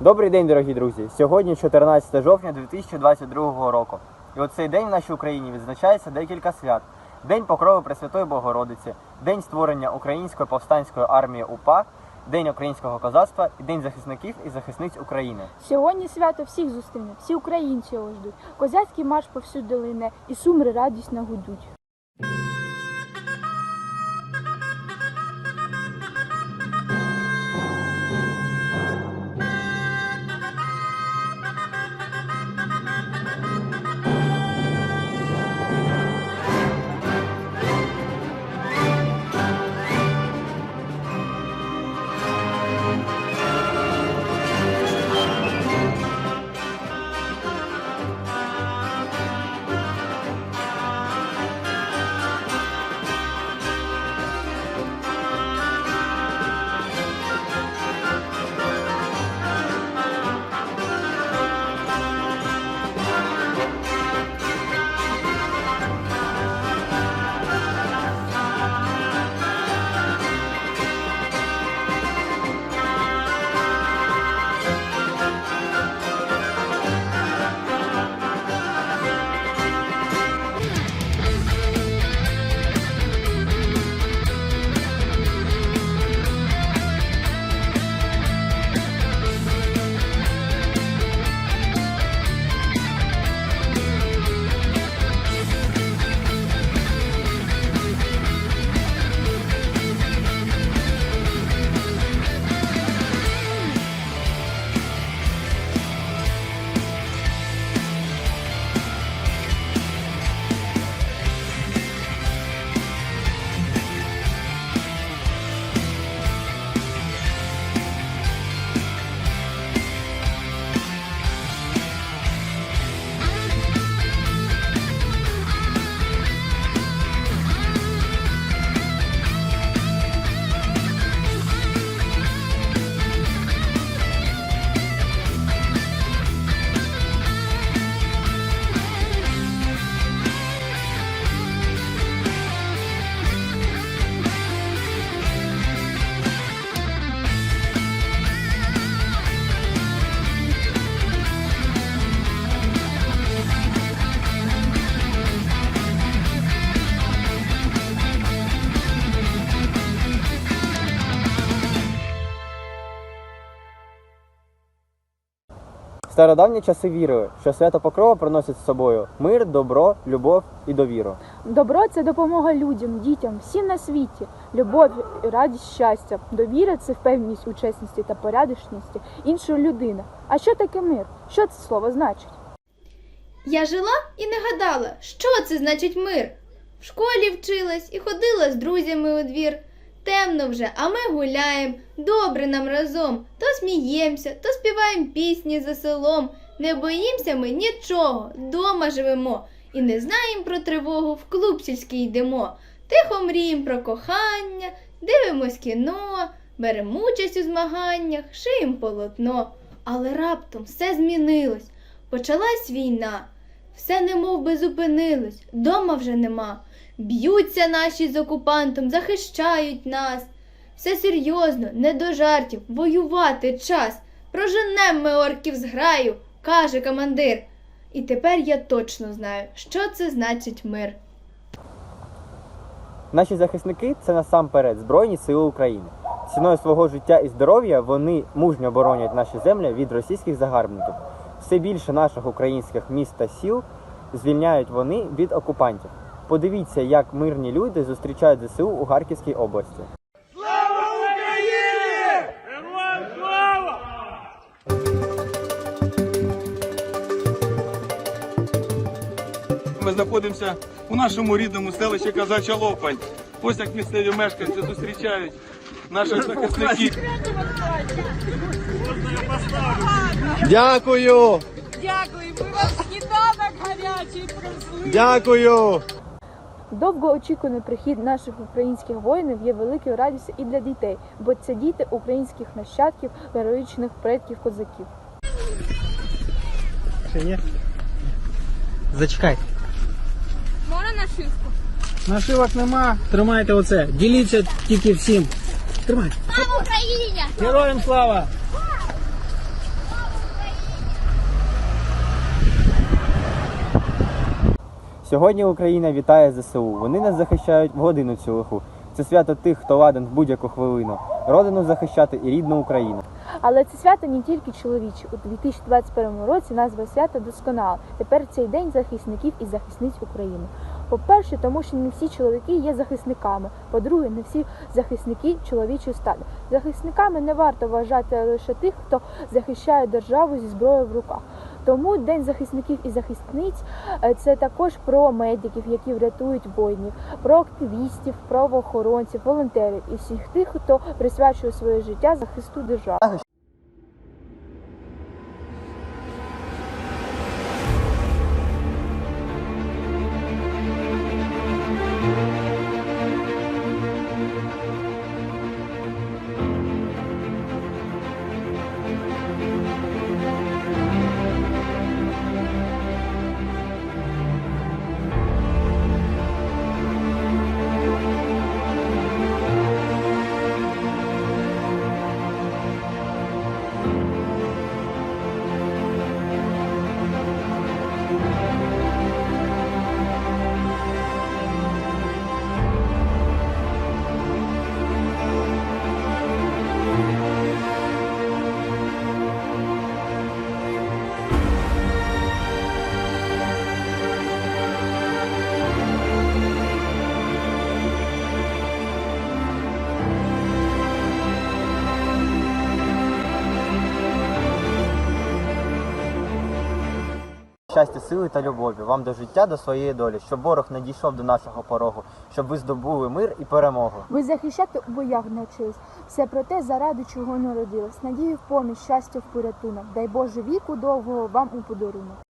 Добрий день, дорогі друзі! Сьогодні 14 жовтня 2022 року. І у цей день в нашій Україні відзначається декілька свят: День Покрови Пресвятої Богородиці, День створення Української повстанської армії УПА, День українського козацтва і День захисників і захисниць України. Сьогодні свято всіх зустріне, всі українці його ждуть. Козацький марш повсюди лине, і сумри радісно гудуть. Стародавні часи вірили, що свято Покрова приносить з собою мир, добро, любов і довіру. Добро це допомога людям, дітям, всім на світі. Любов, радість, щастя. Довіра це впевненість у чесності та порядочності іншої людини. А що таке мир? Що це слово значить? Я жила і не гадала, що це значить мир. В школі вчилась і ходила з друзями у двір. Темно вже, а ми гуляєм, добре нам разом. То сміємося, то співаємо пісні за селом. Не боїмося ми нічого, дома живемо. І не знаємо про тривогу, в клуб сільський йдемо. Тихо мріємо про кохання, дивимось кіно, беремо участь у змаганнях, шиєм полотно. Але раптом все змінилось. Почалась війна. Все немов би зупинилось, дома вже нема. Б'ються наші з окупантом, захищають нас. Все серйозно, не до жартів, воювати час. Проженем ми орків з граю, каже командир. І тепер я точно знаю, що це значить мир. Наші захисники це насамперед Збройні Сили України. Ціною свого життя і здоров'я вони мужньо боронять наші землі від російських загарбників. Все більше наших українських міст та сіл звільняють вони від окупантів. Подивіться, як мирні люди зустрічають ЗСУ у Харківській області. Героям слава! Ми знаходимося у нашому рідному селищі Казача Лопань. Ось як місцеві мешканці зустрічають наших захисників. Дякую! Дякую, ми вам сніданок гарячий принесли. Дякую! Довгоочікуваний прихід наших українських воїнів є великою радістю і для дітей, бо це діти українських нащадків, героїчних предків козаків. Ще ні? Зачекай. Можна нашивку? Нашивок нема. Тримайте оце. Діліться тільки всім. Тримай. Слава Україні! Героям слава! Сьогодні Україна вітає ЗСУ. Вони нас захищають в годину цю лиху. Це свято тих, хто ладен в будь-яку хвилину. Родину захищати і рідну Україну. Але це свято не тільки чоловіче. У 2021 році назва свята досконала. Тепер цей день захисників і захисниць України. По-перше, тому що не всі чоловіки є захисниками. По-друге, не всі захисники чоловічої стади. Захисниками не варто вважати лише тих, хто захищає державу зі зброєю в руках. Тому День захисників і захисниць е, це також про медиків, які врятують воїнів, про активістів, правоохоронців, волонтерів і всіх тих, хто присвячує своє життя захисту держави. Щастя, сили та любові вам до життя, до своєї долі, щоб ворог не дійшов до нашого порогу, щоб ви здобули мир і перемогу. Ви захищати у боях навчились. Все про те, заради чого народилась. Надію в поміч, щастя в порятунок. Дай Боже віку довгого вам у подарунок.